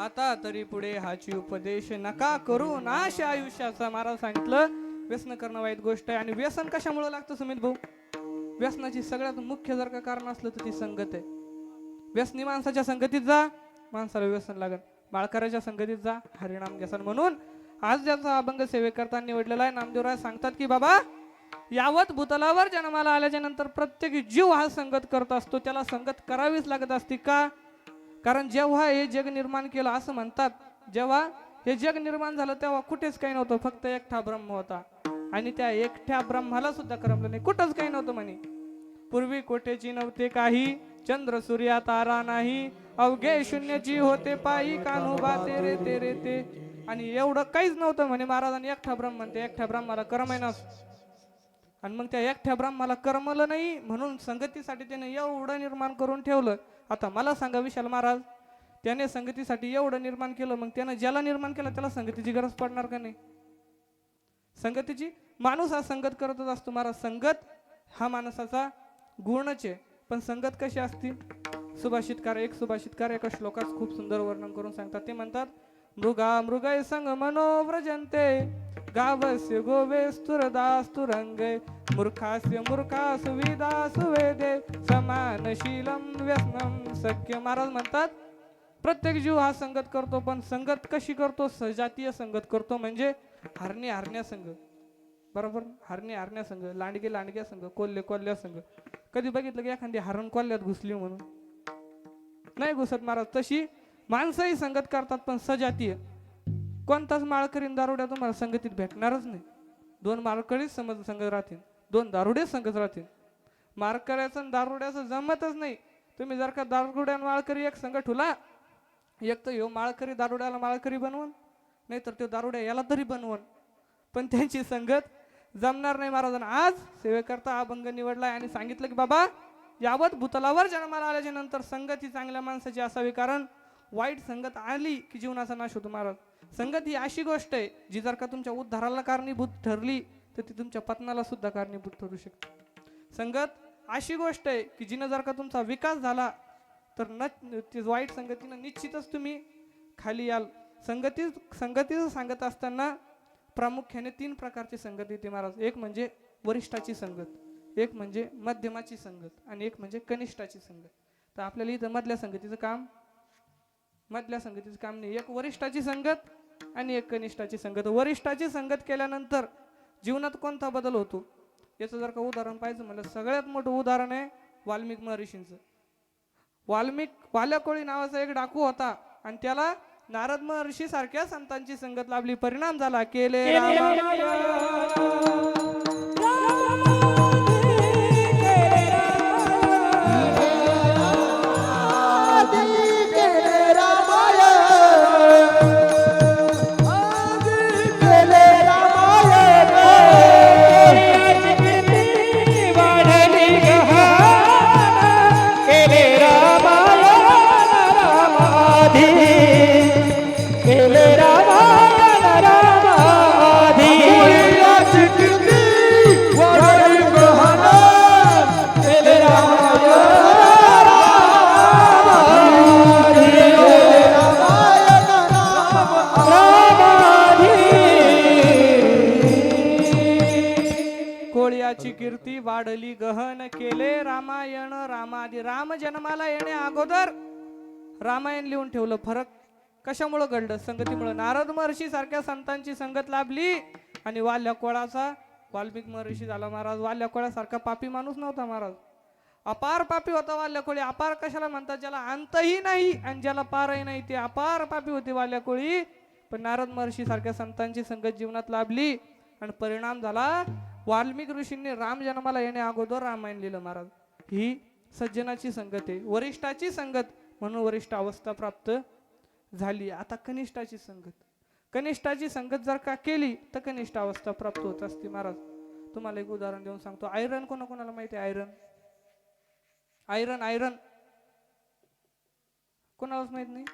आता तरी पुढे हाची उपदेश नका करू. नाश आयुष्याचा महाराज सांगितलं. व्यसन करणं वाईट गोष्ट आहे आणि व्यसन कशामुळे लागतं सुमित भाऊ? व्यसनाची सगळ्यात मुख्य जर का कारण असलं तर ती संगत आहे. व्यसनी माणसाच्या संगतीत जा माणसाला व्यसन लागत बाळकराच्या संगतीत जा हरिणाम व्यसन म्हणून. आज ज्याचा अभंग सेवेकरता निवडलेला आहे नामदेवराय सांगतात की बाबा यावत भूतलावर जन्माला आल्याच्यानंतर प्रत्येक जीव हा संगत करत असतो. त्याला संगत करावीच लागत असते का? कारण जेव्हा हे जग निर्माण केलं असं म्हणतात जेव्हा हे जग निर्माण झालं तेव्हा कुठेच काही नव्हतं फक्त एकटा ब्रह्म होता. आणि त्या एकट्या ब्रह्माला सुद्धा करमलं नाही. कुठंच काही नव्हतं म्हणे. पूर्वी कोठेची नव्हते काही. चंद्र सूर्या तारा नाही. अवघे शून्यची होते पायी कानोबा तेरे तेरे ते आणि एवढं काहीच नव्हतं म्हणे महाराजांनी. एकटा ब्रह्म म्हणते एकट्या ब्रह्माला करमेनास आणि मग त्या एकट्या ब्राह्मणाला करमलं नाही म्हणून संगतीसाठी त्याने एवढं निर्माण करून ठेवलं. आता मला सांगा विशाल महाराज त्याने संगतीसाठी एवढं निर्माण केलं मग त्यानं ज्याला निर्माण केलं त्याला संगतीची गरज पडणार का नाही? संगतीची माणूस हा संगत करतच असतो महाराज. संगत हा माणसाचा गुणच आहे. पण संगत कशी असते? सुभाषितकार एक सुभाषितकार एका श्लोकात खूप सुंदर वर्णन करून सांगतात. ते म्हणतात मृगा मृगय संग मनोव्रजंते गावस्य गोवे स्तुरदास तुरंगे मूर्खास्य मूर्खा सुविधा सुवेदे समानशीलम व्यसनम सख्य. महाराज म्हणतात प्रत्येक जीव हा संगत करतो पण संगत कशी करतो? सजातीय संगत करतो म्हणजे हरणी हरण्या संघ बरोबर? हरणी हरण्या संघ लांडगे लांडग्या संघ कोल्हे कोल्ह्या संघ कधी बघितलं की एखादी हरण कोल्ह्यात घुसली म्हणून? नाही घुसत महाराज तशी माणसंही संगत करतात पण सजातीय. कोणताच माळकरी दारुड्या तुम्हाला संगतीत भेटणारच नाही. दोन माळकरीच समज संगत राहतील दोन दारुडे संगत राहतील. माळकऱ्याचं आणि दारुड्याचं जमतच नाही. तुम्ही जर का दारुड्या आणि माळकरी एक संघ ठुला एक तर ह्यो माळकरी दारुड्याला माळकरी बनवून नाही तर तो दारुड्या याला तरी बनवून. पण त्यांची संगत जमणार नाही महाराजांना आज सेवेकरता हा अभंग निवडलाय आणि सांगितलं की बाबा यावत भूतलावर जन्माला आल्याच्यानंतर संगत ही चांगल्या माणसाची असावी कारण वाईट संगत आली की जीवनाचा नाश होतो महाराज. संगत ही अशी गोष्ट आहे जी जर का तुमच्या उद्धाराला कारणीभूत ठरली तर ती तुमच्या पत्नाला सुद्धा कारणीभूत ठरू शकते. संगत अशी गोष्ट आहे की जिनं जर का तुमचा विकास झाला तर न वाईट संगतीनं निश्चितच तुम्ही खाली याल. संगती संगतीचं सांगत असताना प्रामुख्याने तीन प्रकारची संगत येते महाराज. एक म्हणजे वरिष्ठाची संगत एक म्हणजे मध्यमाची संगत आणि एक म्हणजे कनिष्ठाची संगत. तर आपल्याला इथं मधल्या संगतीचं काम मधल्या संगतीचं काम नाही. एक वरिष्ठाची संगत आणि एक कनिष्ठाची संगत. वरिष्ठाची संगत केल्यानंतर जीवनात कोणता बदल होतो? याचं जर का उदाहरण पाहिजे म्हणलं सगळ्यात मोठं उदाहरण आहे वाल्मिक महर्षींचं. वाल्मिक वाल्याकोळी नावाचा एक डाकू होता आणि त्याला नारद महर्षी सारख्या संतांची संगत लाभली. परिणाम झाला. केले रामाआधी राम जन्माला येणे अगोदर रामायण लिहून ठेवलं फरक. कशामुळं घडलं? संगतीमुळं. नारद महर्षी सारख्या संतांची संगत लाभली आणि वाल्या कोळाचा वाल्मिक महर्षी झाला महाराज. वाल्या कोळ्यासारखा पापी माणूस नव्हता महाराज. अपार पापी होता वाल्या कोळी. अपार कशाला म्हणतात? ज्याला अंतही नाही आणि ज्याला पारही नाही ते अपार पापी होते वाल्या कोळी. पण नारद महर्षी सारख्या संतांची संगत जीवनात लाभली आणि परिणाम झाला. वाल्मिक ऋषींनी राम जन्माला येणे अगोदर रामायण लिहिलं महाराज. ही सज्जनाची संगत आहे वरिष्ठाची संगत म्हणून वरिष्ठ अवस्था प्राप्त झाली. आता कनिष्ठाची संगत. कनिष्ठाची संगत जर का केली तर कनिष्ठ अवस्था प्राप्त होत असते महाराज. तुम्हाला एक उदाहरण देऊन सांगतो. आयरन कोणा कोणाला माहिती आहे आयरन? Iron iron. कोणालाच माहीत नाही?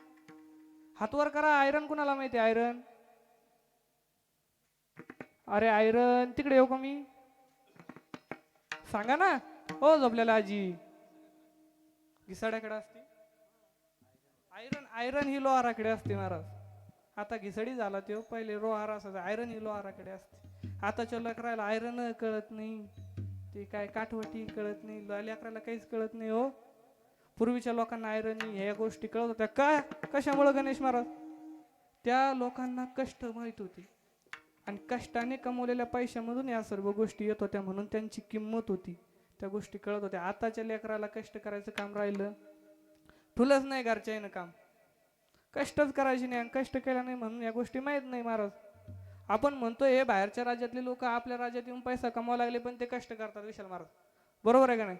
हातवर करा आयरन कोणाला माहिती आहे? आयरन. अरे आयरन तिकडे येऊ का मी? सांगा ना. हो झोपलेला आजी. घिसाड्याकडे असते? आयरन आयरन ही लोहाराकडे असते महाराज. आता घिसडी झाला तो पहिले लोहार असायचा आयरन ही लोहाराकडे असते. आताच्या लेकराला आयरन कळत नाही. ते काय काठवटी कळत नाही ल- लेकराला काहीच कळत नाही हो. पूर्वीच्या लोकांना आयरन ह्या गोष्टी कळत होत्या. का? कशामुळे गणेश महाराज? त्या लोकांना कष्ट माहीत होते. आणि कष्टाने कमवलेल्या पैशामधून या सर्व गोष्टी येत होत्या म्हणून त्यांची किंमत होती. त्या गोष्टी कळत होत्या. आताच्या लेकराला कष्ट करायचं काम राहिलं. ठुलंच नाही घरच्या काम. कष्टच करायचे नाही आणि कष्ट केला नाही म्हणून या गोष्टी माहीत नाही महाराज. आपण म्हणतो हे बाहेरच्या राज्यातले लोक आपल्या राज्यात येऊन पैसा कमावा लागले पण ते कष्ट करतात विशाल महाराज. बरोबर आहे का नाही?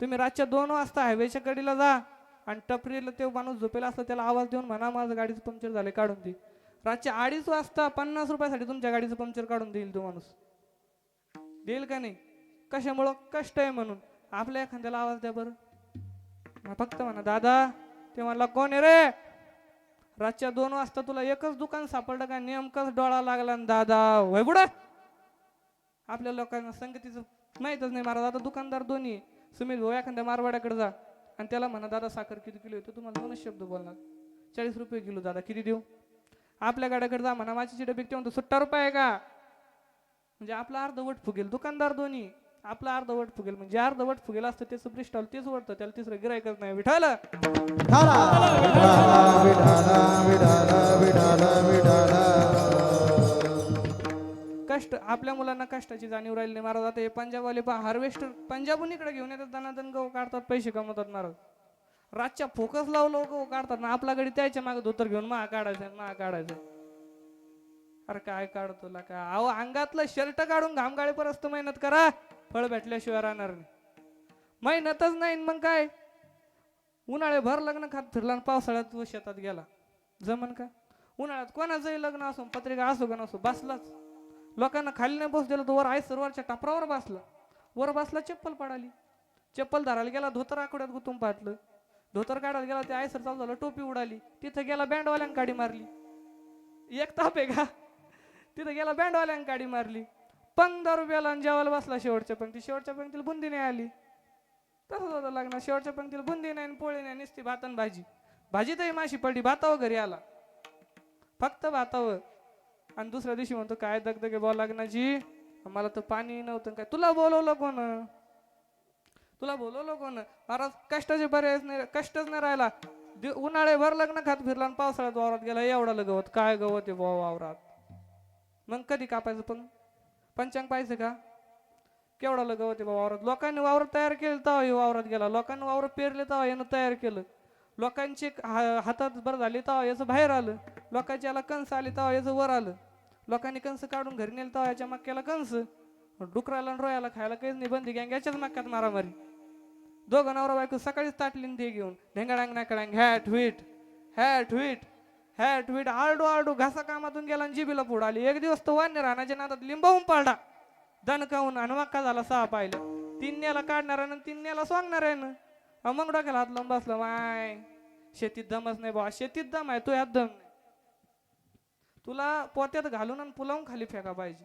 तुम्ही रातच्या दोन वाजता हायवेच्या कडीला जा आणि टपरीला ते माणूस झोपेला असता त्याला आवाज देऊन म्हणा माझं गाडीचं पंक्चर झाले काढून दे. रातच्या अडीच वाजता पन्नास रुपयासाठी तुमच्या गाडीचं पंक्चर काढून देईल तो माणूस. देईल का नाही? कशामुळं? कष्ट आहे म्हणून. आपल्या एखाद्याला आवाज द्या बरं. फक्त म्हणा दादा ते म्हणला कोण आहे रे? रातच्या दोन वाजता तुला एकच दुकान सापडलं का? नेमकंच डोळा लागला न दादा. वैगुड बुडा आपल्या लोकांना संगतीचं माहीतच नाही महाराज. आता दुकानदार दोन्ही सुमित भाऊ एखाद्या मारवाड्याकडे जा. आणि त्याला म्हणा दादा साखर किती किलो येतो? तुम्हाला दोनच शब्द बोलणार. चाळीस रुपये किलो दादा किती देऊ? आपल्या गाड्याकडे जा म्हणा माझी चिडे बिकते म्हणतो सुट्टा रुपये का? म्हणजे आपला अर्धवट फुगेल. दुकानदार दोन्ही आपला अर्धवट फुगेल. म्हणजे अर्धवट फुगेल असतं त्याचं ब्रिस्टॉल तेच वडतं त्याला तिसरं गिरायकच नाही. विठाला! कष्ट आपल्या मुलांना कष्टाची जाणीव राहिली नाही महाराज. आता हे पंजाबवाले पहा हार्वेस्टर पंजाबहून इकडे घेऊन येतात दनादन गहू काढतात पैसे कमवतात महाराज. रातच्या फोकस लावलं गहू काढतात ना आपला गडी त्याच्यामागे धोतर घेऊन मा काढायचं मा काढायचं. अरे काय काढतो ला काय? अहो अंगातलं शर्ट काढून घामगाळे परस्त मेहनत करा. फळ भेटल्याशिवाय राहणार नाही. मेहनतच नाही मग काय? उन्हाळे भर लग्न खात फिरला आणि पावसाळ्यात व शेतात गेला. जमन का? उन्हाळ्यात कोणाचंही लग्न असो पत्रिका असो का नसो बसलाच. लोकांना खाली नाही बस दिलं तो वर आई सरोवरच्या टापरावर बसला. वर बसला चप्पल पडाली. चप्पल धरायला गेला धोतर आकड्यात गुतून पाटलं धोतर काढायला गेला ते आयसर चालू झालं टोपी उडाली. तिथं गेला बँडवाल्यांना काडी मारली. एक ताप आहे का? तिथं गेला बँडवाल्यानं काडी मारली. पंधरा रुपयाला आणि जेवायला बसला शेवटच्या पंक्ती शेवटच्या पंक्तीला बुंदी नाही आली. तसंच होतं लग्न शेवटच्या पंक्तीला बुंदी नाही आणि पोळी नाही नुसती भात आणि भाजी. भाजी तरी माशी पडली भातावर घरी आला. फक्त भातावर. आणि दुसऱ्या दिवशी म्हणतो काय दगदगे बोला लग्नाची? मला तर पाणी नव्हतं काय. तुला बोलवलं कोण? तुला बोलवलं कोण? महाराज कष्टाचे पर्यायच नाही कष्टच नाही राहिला. दि- उन्हाळे भर लग्न खात फिरला आणि पावसाळ्यात वावरात गेला. एवढा गवत काय गवत आहे बुवा वावरात? मग कधी कापायचं पण? पंचांग पाहिजे का? केवढा लग होते बा वावरात? लोकांनी वावर तयार केलं तेव्हा हे वावरात गेला. लोकांनी वावर पेरले तेव्हा यानं तयार केलं. लोकांची हा- हातात बरं झाली तेव्हा याचं बाहेर आलं. लोकांची याला कंस आली तेव्हा याचं वर आलं. लोकांनी कंस काढून घरी नेलं तेव्हा याच्या मक्याला कंस. डुकराला रोयाला खायला काहीच नाही. बंदी गँग याच्याच मक्यात मारामारी. दोघं नवरा बायको सकाळीच ताटली ते घेऊन. ढेंगाडांग नाकडांग हॅट व्हीट हॅट व्हीट. हॅट ट्वीट आरडू आरडू घासा कामातून गेला आणि जिबीला पुढं आली. एक दिवस तो वान्य राहण्याच्या नादात लिंबावून पाडा दणकावून आणि मक्का झाला सहा पाहिलं तीन नेला काढणार आणि तीन नेला सोंगणार आहे ना मग डोक्याला हात लावून बसला माय शेतीत दमच नाही बा शेतीत दम आहे तू यात दम नाही. तुला पोत्यात घालून आणि पुलावून खाली फेका पाहिजे.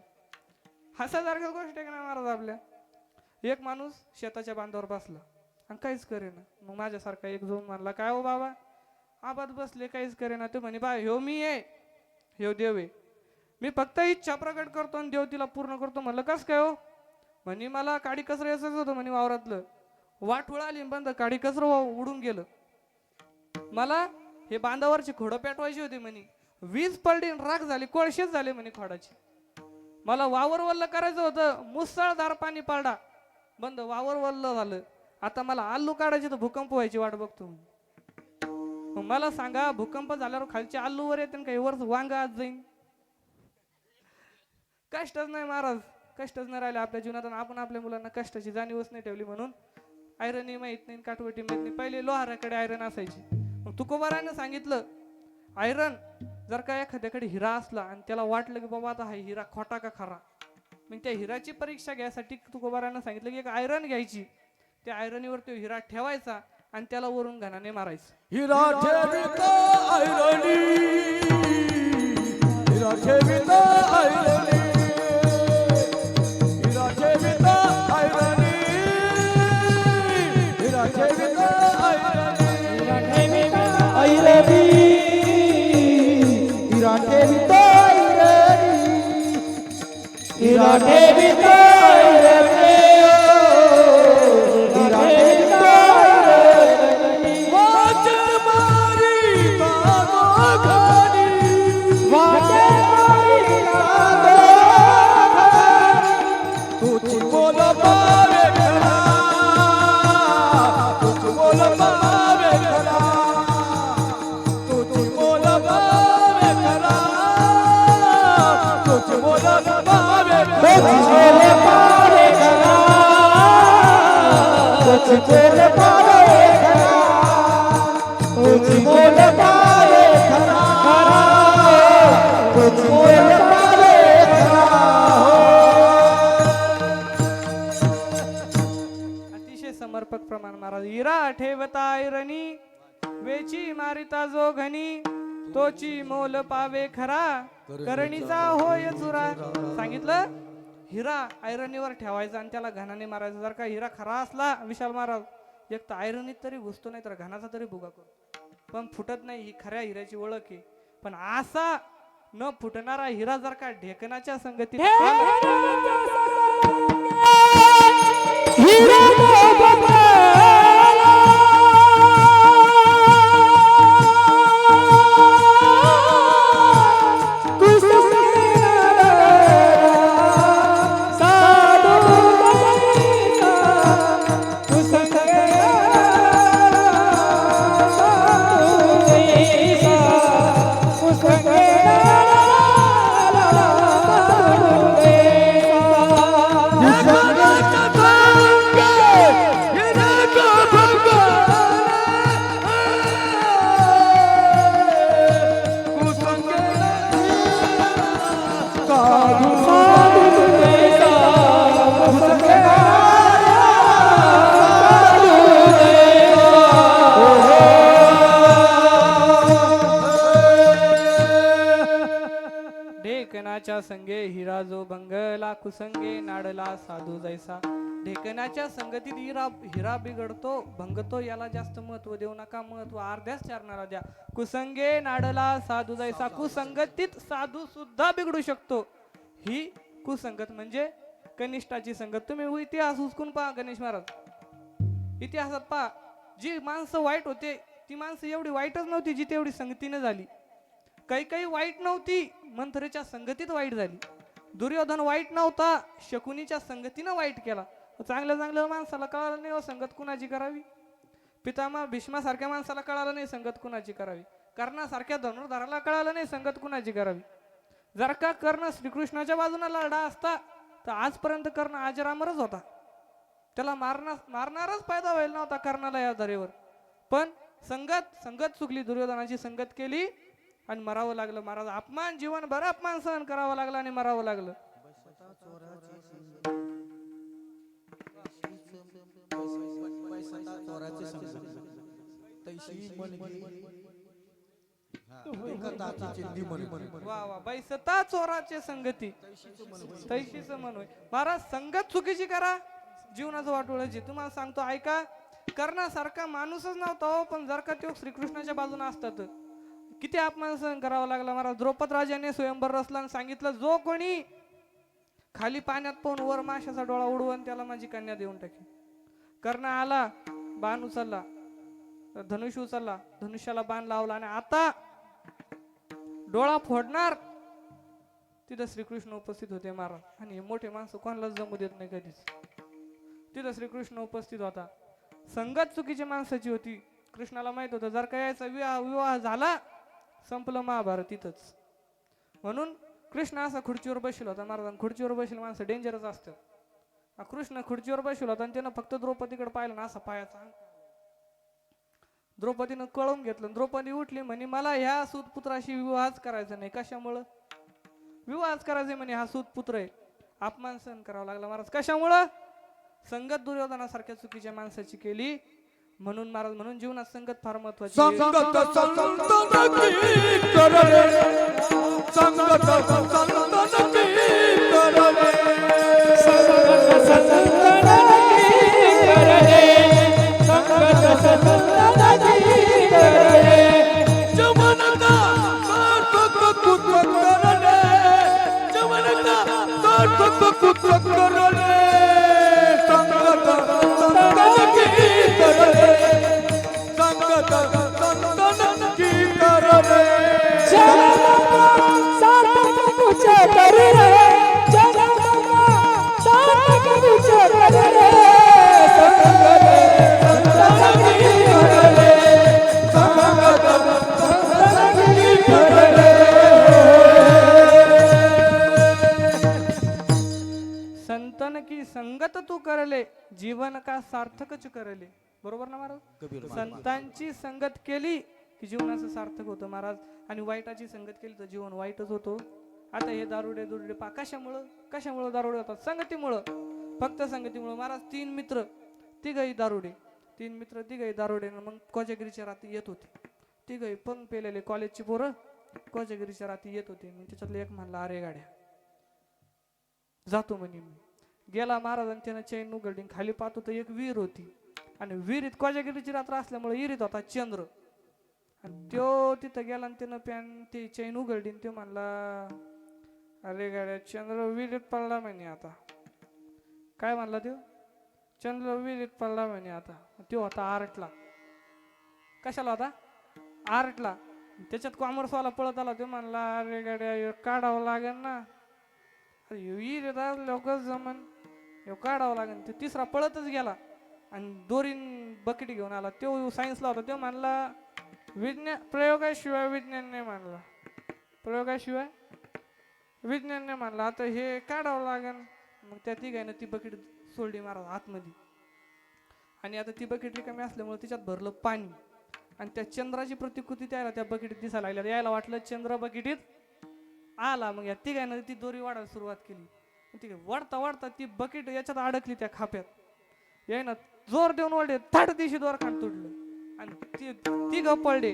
हसासारखं गोष्ट आहे का महाराज आपल्या. एक माणूस शेताच्या बांधावर बसला. आणि काहीच करेना. मग माझ्यासारखा एक जाऊन म्हणला काय हो बाबा आबाद बसले काहीच करेना. ते म्हणे बा ह्यो मी आहे. ह्यो देव आहे. मी फक्त इच्छा प्रकट करतो आणि देव तिला पूर्ण करतो. म्हणलं कस काय हो? म्हणे मला काडी कसरं यायचं होतं म्हणे वावरातलं. वाटोळ आली बंद काडी कचरं वा- उडून गेलं. मला हे बांधावरची खोडं पेटवायची होती म्हणे. वीज पडली राख झाली कोळशेच झाले म्हणे खोडाची. मला वावर वल्ल करायचं होतं मुसळधार पाणी पाडा बंद वावर वल्ल झालं. आता मला आलू काढायचे तर भूकंप व्हायची वाट बघतो मग मला सांगा भूकंप झाल्यावर खालचे आलूवर येते काही वर वांग आज जाईन? कष्टच नाही महाराज कष्टच नाही राहिले आपल्या जीवनात आपण आपल्या मुलांना कष्टाची जाणीवच नाही ठेवली म्हणून. आयरनही माहीत नाही काठवटी माहीत नाही. पहिले लोहाराकडे आयरन असायची. मग तुकोबारानं सांगितलं आयरन जर का एखाद्याकडे हिरा असला आणि त्याला वाटलं की बाबा आता हा हिरा खोटा का खरा? मग त्या हिराची परीक्षा घ्यायसाठी तुकोबारानं सांगितलं की एक आयरन घ्यायची. त्या आयरनीवर तो हिरा ठेवायचा. आणि त्याला वरून घाणाने मारायचं. हिरा ठेविता ऐरणी हिरा ठेविता ऐरणी हिरा ठेविता मारिता जो घनी तोची मोल पावे खरा. करणीचा होय चुरा. सांगितलं? हिरा ऐरणीवर ठेवायचा आणि त्याला घनाने मारायचा. जर का हिरा खरा असला विशाल महाराज एक तर ऐरणीत तरी घुसतो नाही तर घनाचा तरी भुगा करतो. पण फुटत नाही ही खऱ्या हिऱ्याची ओळख आहे. पण असा न फुटणारा हिरा जर का ढेकणाच्या संगतीत ढेकणाच्या संगतीत हिरा हिरा बिघडतो भंगतो याला जास्त महत्त्व देऊ नका महत्त्व अर्ध्याच चरणाला द्या. कुसंगे नाडला साधू जैसा कुसंगतीत साधू सुद्धा बिघडू शकतो. ही कुसंगत म्हणजे कनिष्ठाची संगत. तुम्ही इतिहास उचकून पहा गणेश महाराज. इतिहासात पहा जी माणसं वाईट होते ती माणसं एवढी वाईटच नव्हती जी तेवढी संगतीनं झाली. काही काही वाईट नव्हती मंथरेच्या संगतीत वाईट झाली. दुर्योधन वाईट नव्हता शकुनीच्या संगतीनं वाईट केला. चांगल्या चांगल्या माणसाला कळालं नाही हो संगत कुणाची करावी. पितामा भीष्मासारख्या माणसाला कळालं नाही संगत कुणाची करावी. कर्णासारख्या धनुर्धाराला कळालं नाही संगत कुणाची करावी. जर का कर्ण श्रीकृष्णाच्या बाजूने लढा असता तर आजपर्यंत कर्ण आजरामरच होता. त्याला मारणार मारणारच फायदा व्हायला नव्हता कर्णाला या धरेवर पण संगत संगत चुकली दुर्योधनाची संगत केली आणि मरावं लागलं. महाराज अपमान जीवन बरं अपमान सहन करावं लागलं आणि मरावं लागलं. वा वा बैसता चोराचे संगती. तैशीच मन महाराज संगत चुकीची करा. जीवनाचं वाटोळाची तुम्हाला सांगतो ऐका करण्यासारखा माणूसच नव्हता हो, पण जर का तो श्रीकृष्णाच्या बाजूने असतात किती अपमान सहन करावा लागला महाराज. द्रौपद राजाने स्वयंवर रचला सांगितलं जो कोणी खाली पाण्यात पाहून वर माशाचा डोळा उडवून त्याला माझी कन्या देऊन टाकी कर्ण आला बाण उचलला धनुष्य उचलला धनुष्याला बाण लावला आणि आता डोळा फोडणार. तिथं श्रीकृष्ण उपस्थित होते महाराज. आणि मोठे माणसं कोणालाच जमू देत नाही कधीच. तिथं श्रीकृष्ण उपस्थित होता. संगत चुकीची माणसाची होती. कृष्णाला माहीत होतं जर का यायचा विवाह विवाह झाला संपलं महाभारत तिथंच म्हणून कृष्ण असा खुर्चीवर बसला होता महाराज. खुर्चीवर बसले माणसं डेंजरच असतं कृष्ण खुर्चीवर बसला होता आणि त्यानं फक्त द्रौपदीकडे पाहिलं ना असा पायाचा द्रौपदीनं कळून घेतलं. द्रौपदी उठली म्हणे मला ह्या सुतपुत्राशी विवाहच करायचा नाही. कशामुळं? विवाहच करायचे म्हणे हा सुतपुत्र आहे. अपमान सहन करावा लागला महाराज. कशामुळं? संगत दुर्योधनासारख्या चुकीच्या माणसाची केली. म्हणून महाराज म्हणून जीवनात संगत फार महत्वाची आहे. जीवन का सार्थकच करले? बरोबर ना महाराज? संतांची संगत केली की जीवनाचं सार्थक होतं महाराज. आणि वाईटाची संगत केली तर जीवन वाईटच होतो. आता हे दारुडे दुरुडे पा कशामुळं कशामुळं दारुडे होतात? संगतीमुळं. फक्त संगतीमुळं. महाराज तीन मित्र तिघही दारुडे. तीन मित्र तिघही दारुडे. न मग कोजागिरीच्या रात्री येत होते. तिघही पण पेलेले कॉलेजची पोरं कोजागिरीच्या रात्री येत होते. मग त्याच्यातलं एक म्हणला अरे गाड्या जातो म्हणे मी. गेला महाराजांनी त्यानं चैन उघडली. खाली पाहतो तर एक विहीर होती. आणि विहिरीत कोजागिरीची रात्र असल्यामुळे विहिरीत होता चंद्र. आणि त्यो तिथं गेला आणि त्यानं पॅन ती चैन उघडली तो म्हणला अरे गाड्या चंद्र विहिरीत पडला म्हणे आता. काय म्हणला तो चंद्र विहिरीत पडला म्हणे आता. तो होता आरटला. कशाला होता? आरटला. त्याच्यात कॉमर्सवाला पळत आला तो म्हणला अरे गाड्या काढावं लागेल ना. विहिरीत लोक जमन? ह्यो काढावं लागेल तो तिसरा पळतच गेला. आणि दोरीन बकेट घेऊन आला. तो सायन्सला होता. तो मानला विज्ञान प्रयोगाशिवाय विज्ञान नाही मानला प्रयोगाशिवाय विज्ञान नाही मानला आता हे काढावं लागेल मग त्या तिघायनं ती बकेट सोडली मारा आतमध्ये. आणि आता ती बकेट रिकामी असल्यामुळे तिच्यात भरलं पाणी. आणि त्या चंद्राची प्रतिकृती त्याला त्या बकेटीत दिसायला लागल्या. यायला वाटलं चंद्र बकेटीत आला. मग या तिघायनं ती दोरी वाढायला सुरुवात केली. ठीक आहे वाढता वाढता ती बकेट याच्यात अडकली त्या खाप्यात. ना जोर देऊन ओढले थाट दिवशी दोर खाण तुटलं. आणि ती तिघ पडले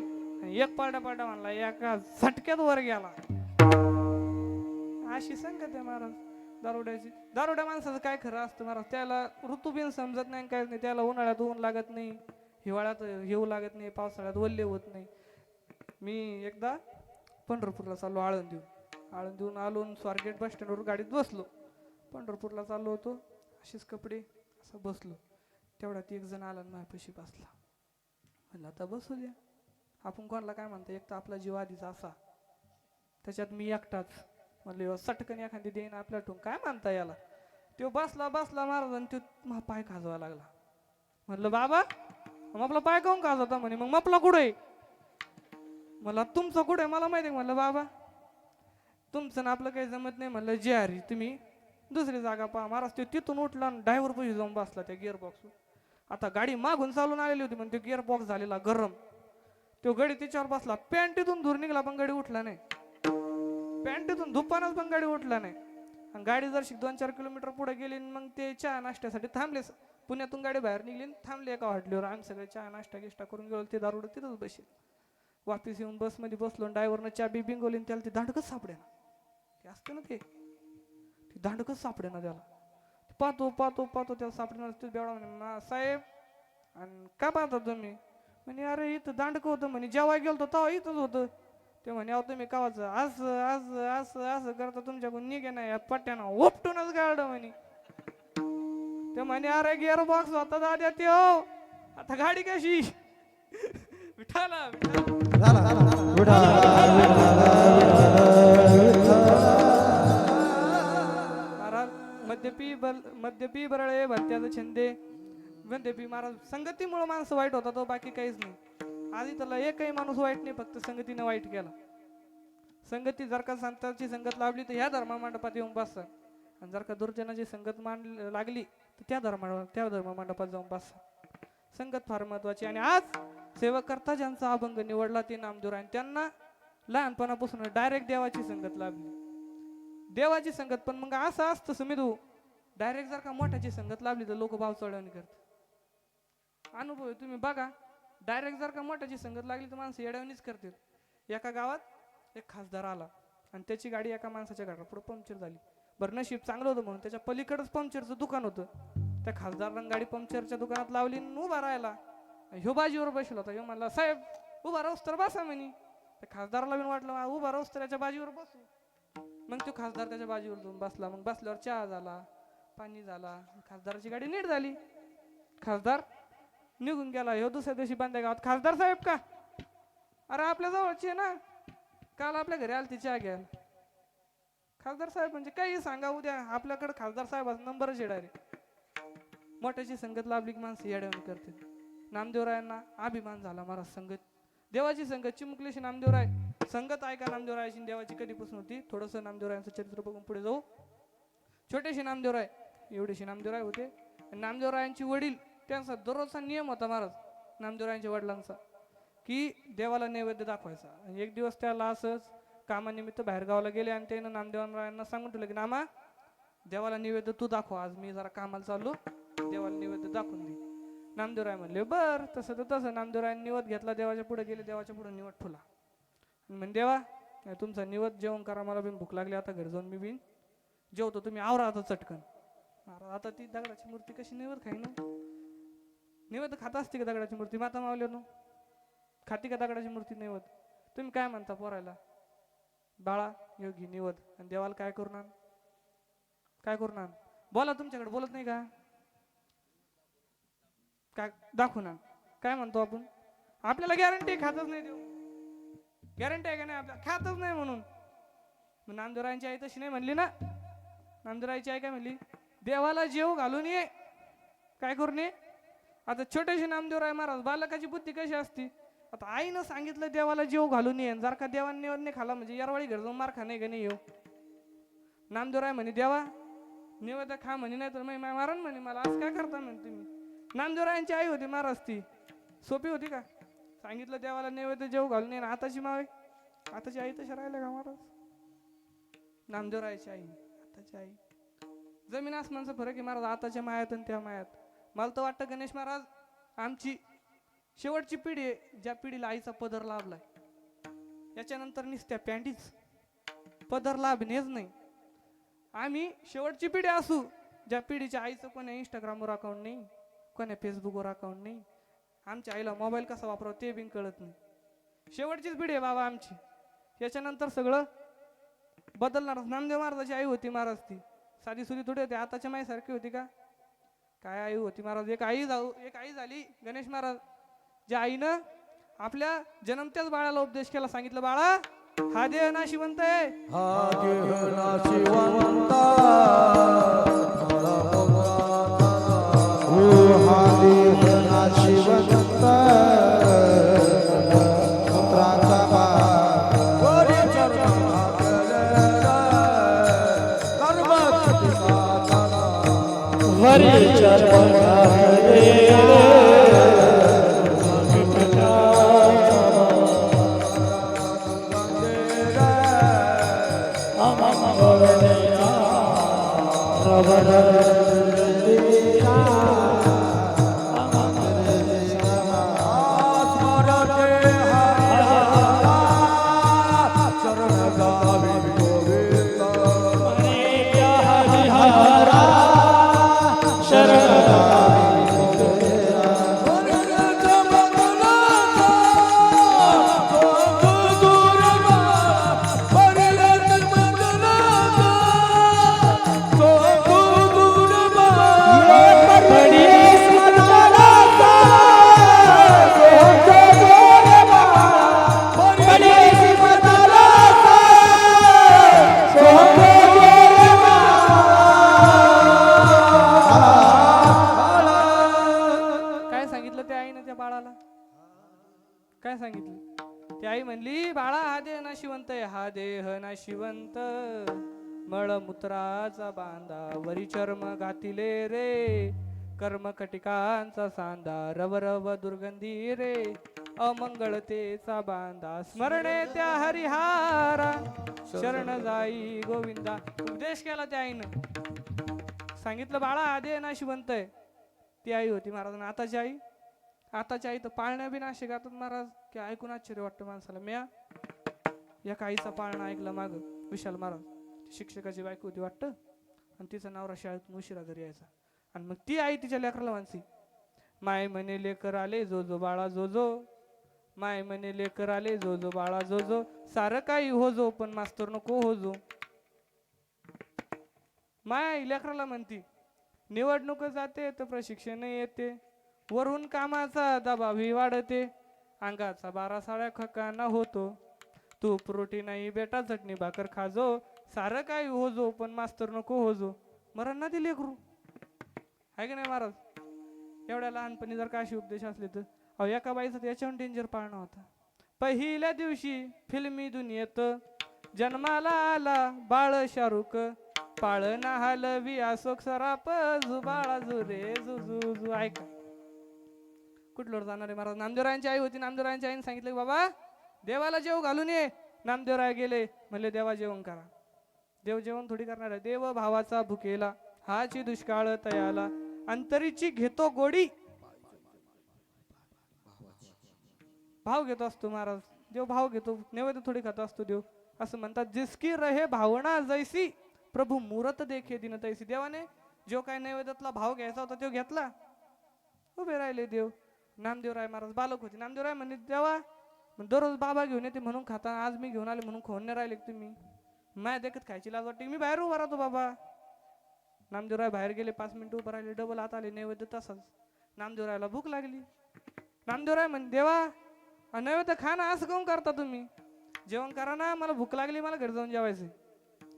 एक पडा पडा म्हणला एका झटक्यात वर गेला. अशी संगत आहे महाराज. दारुड्याची दारुड्या माणसाचं काय खरं असतं महाराज? त्याला ऋतुबीन समजत नाही काहीच नाही. त्याला उन्हाळ्यात ऊन लागत नाही हिवाळ्यात येऊ लागत नाही पावसाळ्यात वल्ले होत नाही. मी एकदा पंढरपूरला चाललो आळंदीहून. आळंदीहून आलो स्वारगेट बस स्टँडवर गाडीत बसलो. पंढरपूरला चाललो होतो. असेच कपडे असं बसलो. तेवढ्यात एक जण आला आणि माझ्यापाशी बसला. म्हणलं आता बसू द्या. आपण कोणाला काय म्हणतो? एक तर आपला जीव आधीचा असा. त्याच्यात मी एकटाच. म्हणलं सटकन एखादी देईन आपल्यातून. काय म्हणता याला? तो बसला बसला महाराज आणि तो मा पाय खाजवा लागला. म्हणलं बाबा मग आपला पाय काऊन खाजवता म्हणे? मग मपला कुठे? आहे मला तुमचं कुठे? आहे मला माहिती आहे. म्हणलं बाबा तुमचं ना आपलं काही जमत नाही. म्हणलं जे हरी तुम्ही दुसरी जागा पहा महाराज तो तिथून उठला आणि ड्रायव्हर पैसे जाऊन बसला त्या गिअर बॉक्स आता गाडी मागून चालून आलेली होती पण तो गिअर बॉक्स झालेला गरम. तो गडी तिच्यावर बसला. पॅन्टीतून धूर निघाला पण गाडी उठला नाही. पॅन्टीतून धुपानच पण गाडी उठला नाही. आणि गाडी जरशी दोन चार किलोमीटर पुढे गेली मग ते चहा नाश्त्यासाठी थांबले. पुण्यातून गाडी बाहेर निघली थांबली थांबले एका हॉटेलवर. आम्ही सगळे चहा नाश्ता गिष्टा करून गेलो ते दारुड तिथंच बसेल. वापिस येऊन बसमध्ये बसलो ड्रायव्हरनं चाबी बिंगवली त्याला ते दांडकच सापडे ना ते असतं ना ते. दांडकच सापडे ना त्याला? पाहतो पाहतो पाहतो त्याला सापडे ते बेवडा म्हणे "मा- साहेब आणि का पाहता तुम्ही? म्हणे अरे इथं दांडकं होतं? म्हणे जेव्हा गेलतो तेव्हा इथंच होतं. ते म्हणे अहो तुम्ही कावाचं असं असं असं असं करता तुमच्याकडून निघे नाही या पट्ट्यानं उपटूनच गाडलं म्हणे. ते म्हणे अरे गिअर बॉक्स होता दाद्या ते हो आता गाडी कशी? विठाला विठाला मद्यपी बल मद्यपी बरळे भत्याचं छंदे मद्यपी महाराज संगतीमुळे माणसं वाईट होता तो हो, बाकी काहीच नाही. आधी त्याला एकही माणूस वाईट नाही फक्त संगतीनं वाईट केला. संगती जर का संतांची संगत लाभली तर ह्या धर्मा मंडपात येऊन बसतात आणि जर का दुर्जनाची संगत मान लागली तर त्या धर्मा त्या धर्म मंडपात जाऊन बसतात संगत फार महत्वाची. आणि आज सेवा करता ज्यांचा अभंग निवडला ते नामदूर आणि त्यांना लहानपणापासून डायरेक्ट देवाची संगत लाभली. देवाची संगत पण मग असं असतं सुमिदू डायरेक्ट जर का मोठ्याची संगत लाभली तर लोक भाव चढवणी करतात. अनुभव आहे तुम्ही बघा. डायरेक्ट जर का मोठ्याची संगत लागली तर माणसं येडवणीच करतील. एका गावात एक खासदार आला आणि त्याची गाडी एका माणसाच्या गाडा पुढे पंक्चर झाली. बरं नशीब चांगलं होतं म्हणून त्याच्या पलीकडंच पंक्चरचं दुकान होतं. त्या खासदारानं गाडी पंक्चरच्या दुकानात लावली आणि उभा राहिला. ह्यो बाजीवर बसला होता. ह्यो म्हणला साहेब उभा राहूस तर बसा म्हणे. त्या खासदाराला बी वाटलं उभा राहूस तर याच्या बाजीवर बसू. मग तो खासदार त्याच्या बाजूवर जाऊन बसला. मग बसल्यावर चहा झाला. पाणी झाला खासदाराची गाडी नीट झाली. खासदार निघून गेला. ह्यो दुसऱ्या दिवशी बांध्या गावात. खासदार साहेब का? अरे आपल्या जवळची आहे ना. काल आपल्या घरी आलती चहा घ्या खासदार साहेब म्हणजे काही सांगा उद्या. आपल्याकडे खासदार साहेबाचा नंबरच आहे. मोठ्याची संगत लाभली की माणसं येड्यावर करते नामदेवरायांना अभिमान झाला महाराज संगत. देवाची संगत चिमुकलेशी नामदेवराय. संगत ऐका नामदेवरायाची? देवाची कधीपासून होती? थोडंसं नामदेवरायांचं चरित्र बघून पुढे जाऊ. छोटेशी नामदेवराय. एवढेशी नामदेवराय होते. आणि वडील त्यांचा दररोजचा नियम होता महाराज नामदेवरायांच्या वडिलांचा की देवाला नैवेद्य दाखवायचा. आणि एक दिवस त्याला असंच कामानिमित्त बाहेर गावाला गेले आणि त्यानं नामदेवरायांना सांगून ठेवलं की नामा देवाला नैवेद्य तू दाखव आज मी जरा कामाला चाललो देवाला नैवेद्य दाखवून दे. नामदेवराय म्हणले बर तसं तर तसं. नामदेवरायांनी निवद घेतला देवाच्या पुढे गेले देवाच्या पुढे निवड ठेवला. म्हण देवा तुमचा निवद जेवण करा मला बिन भूक लागली आता घरी जाऊन मी बिन जेवतो तुम्ही आवरा आता चटकन. महाराज आता ती दगडाची मूर्ती कशी नैवत खाई ना निवत खात असते का दगडाची मूर्ती? माता मावल्यानो? खाती का दगडाची मूर्ती नैवत तुम्ही काय म्हणता पोरायला? बाळा योगी निवत आणि देवाला काय करून आण काय करून आण बोला तुमच्याकडे बोलत नाही का? काय दाखवू ना काय म्हणतो आपण? आपल्याला गॅरंटी खातच नाही देऊ. गॅरंटी आहे का नाही आपल्या? खातच नाही म्हणून. मग नामदेवरायांची आई तशी नाही म्हणली ना? नामदेवरायची आई काय म्हणली? देवाला जेव घालून ये. काय करून ये? आता छोटेसे नामदेवराय महाराज बालकाची बुद्धी कशी असती? आता आईनं सांगितलं देवाला जेव घालून ये. जर का देवाने नाही खाला म्हणजे यारवाळी घर जाऊन मार नाही का नाही येऊ? नामदेवराय म्हणे देवा निवेद खा म्हणे नाही तर मग मारण म्हणे मला असं काय करता म्हणे तुम्ही? नामदेवरायांची आई होती महाराज ती. सोपी होती का? सांगितलं देवाला नैवेद्य जेव घालून ये. आताची मावे आताची आई तशी राहिल्या का महाराज? नामदेवरायाची आई आताची आई. जमीन आसमानचा फरक आहे महाराज. आताच्या मायात आणि त्या मायात. मला तर वाटतं गणेश महाराज आमची शेवटची पिढी आहे ज्या पिढीला आईचा पदर लाभलाय. याच्यानंतर निसत्या पॅन्टीच. पदर लाभणेच नाही. आम्ही शेवटची पिढी असू ज्या पिढीच्या आईचं कोण्या इंस्टाग्रामवर अकाउंट नाही कोण्या फेसबुकवर अकाउंट नाही. आमच्या आईला मोबाईल कसा वापरावा ते बी कळत नाही. शेवटचीच पिढी आहे बाबा आमची. याच्यानंतर सगळं बदलणार नामदेव महाराजाची आई होती महाराज ती. साधी सुधी थोडी होती. आताच्या माईसारखी होती का? काय आई होती महाराज? एक आई जाऊ एक आई झाली गणेश महाराज. ज्या आईनं आपल्या जन्मत्याच बाळाला उपदेश केला सांगितलं बाळा हा देह नाशिवंत आहे. हा देह नाशिवंता वरी नाशिवंत आहे हा देह नाशिवंत मळमूत्राचा बांधा वरी चर्म घातिले रे. कर्मकटिकांचा सांधा रव रव दुर्गंधी रे. अमंगळतेचा बांधा स्मरणे त्या हरिहारा. शरण जाई गोविंदा. उपदेश केला त्या आईनं. सांगितलं बाळा हा ना नाशिवंत आहे. ती आई होती महाराज आताची आई? आताची आई तर पाळण्या बी नाशिक महाराज की ऐकून आश्चर्य वाटतं माणसाला. म्या या काहीचा पाळणा ऐकला माग विशाल महाराज. शिक्षकाची बायको होती वाटतं. आणि तिचा नाव शाळेतून उशिरा घरी यायचा. आणि मग ती आई तिच्या लेकराला मानसी. माय म्हणे लेकर आले जो जो बाळा जो जो. माय म्हणे लेकर आले जो जो बाळा जो जो. सारं काही हो जो पण मास्तर नको हो जो. आई लेकराला म्हणती निवडणूक जाते तर प्रशिक्षण येते. वरून कामाचा दबावही वाढते. अंगाचा बारा साड्या खकाना होतो. तू प्रोटीन नाही बेटा चटणी भाकर खाजो सारं काय होजो पण मास्तर नको होजो मरण ना दिले करू आहे की नाही महाराज? एवढ्या लहानपणी जर का अशी उपदेश असले तर. अहो एका बाईचा याच्यावर डेंजर पाळणं होता. पहिल्या दिवशी फिल्मी दुनियेत जन्माला आला बाळ शाहरुख. पाळ ना हलवी अशोक सराप जुबाळा जुरे जुजू ऐका. कुठलं जाणार आहे महाराज? नामदेवरायांची आई होती नामदेवरायांची आईने सांगितलं की बाबा देवाला जेव घालून ये. नामदेवराय गेले. म्हणले देवा जेवण करा. देव जेवण थोडी करणार आहे. देव भावाचा भुकेला हाची दुष्काळ तयाला. अंतरीची घेतो गोडी. भाव घेतो असतो महाराज. देव भाव घेतो. नैवेद्य थोडी खात असतो देव. असं म्हणतात जिसकी रहे भावना जैसी प्रभू मुरत देखे दिन तैसी. देवाने जो काय नैवेद्यातला भाव घ्यायचा होता तो घेतला. उभे राहिले देव. नामदेवराय महाराज बालक होते. नामदेवराय म्हणे देवा मग दररोज बाबा घेऊन येते म्हणून खाता आज मी घेऊन आले म्हणून खोन नाही राहिले तुम्ही? माय देखत खायची लाज वाटते. मी बाहेर उभा राहतो बाबा. नामदेवराय बाहेर गेले पाच मिनिटं उभं राहिले डबल आत आले नैवेद्य तसाच. नामदेवरायला भूक लागली. नामदेवराय म्हणे देवा नैवेद्य खा ना असं काऊन करता तुम्ही? जेवण करा ना मला भूक लागली मला घरी जाऊन जेवायचं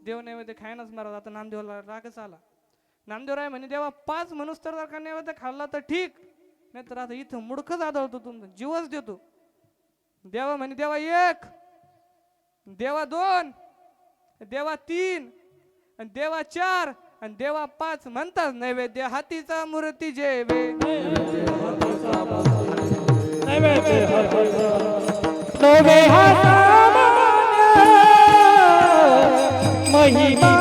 देव नैवेद्य खायनाच महाराज आता नामदेवला रागच आला. नामदेवराय म्हणे देवा पाच माणूस जर का नैवेद्य खाल्ला तर ठीक. नाही तर आता इथं मुडकच आदळतो तुमचं जीवच देतो. देवा म्हणे देवा एक देवा दोन देवा तीन आणि देवा चार आणि देवा पाच म्हणतात नैवेद्य हातीचा मूर्ती जेवे. महिमा